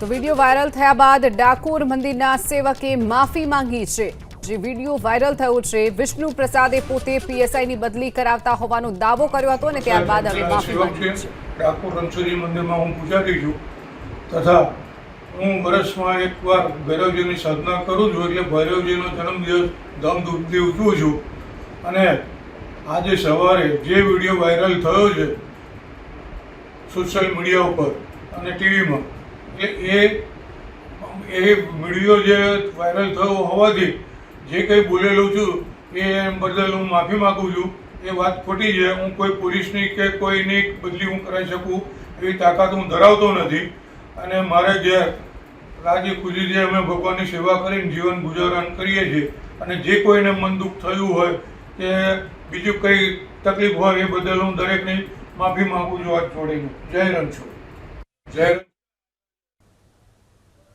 તો video viral થયા બાદ ડાકોર મંદિરના સેવકે માફી માંગી છે. જે વીડિયો વાયરલ થયો છે વિષ્ણુ પ્રસાદે પોતે પીએસઆઈની બદલી કરાવતા હોવાનો દાવો કર્યો હતો અને ત્યારબાદ હવે માફી માંગી છે. ડાકોર રણછોડી મંદિરમાં હું પૂજારી છું. તથા હું વર્ષમાં એકવાર ભૈરવજીની સાધના કરું છું એટલે ભૈરવજીનો જન્મદિવસ ધામધૂમથી ઉજવું છું. અને આજે સવારે જે વીડિયો વાયરલ થયો છે સોશિયલ મીડિયા ઉપર અને ટીવીમાં એટલે એ એ વીડિયો જે વાયરલ થયો હોવાથી જે કંઈ બોલેલું છું, એ બદલ હું માફી માગું છું. એ વાત ખોટી છે. હું કોઈ પોલીસની કે કોઈની બદલી હું કરાવી શકું એવી તાકાત હું ધરાવતો નથી. અને મારે જે રાજી ખુશીથી અમે ભગવાનની સેવા કરીને જીવન ગુજારણ કરીએ છીએ. અને જે કોઈને મન દુઃખ થયું હોય, કે બીજું કંઈ તકલીફ હોય એ બદલ હું દરેકની માફી માગું છું. હાથ જોડીને. જય રણછોડ. જય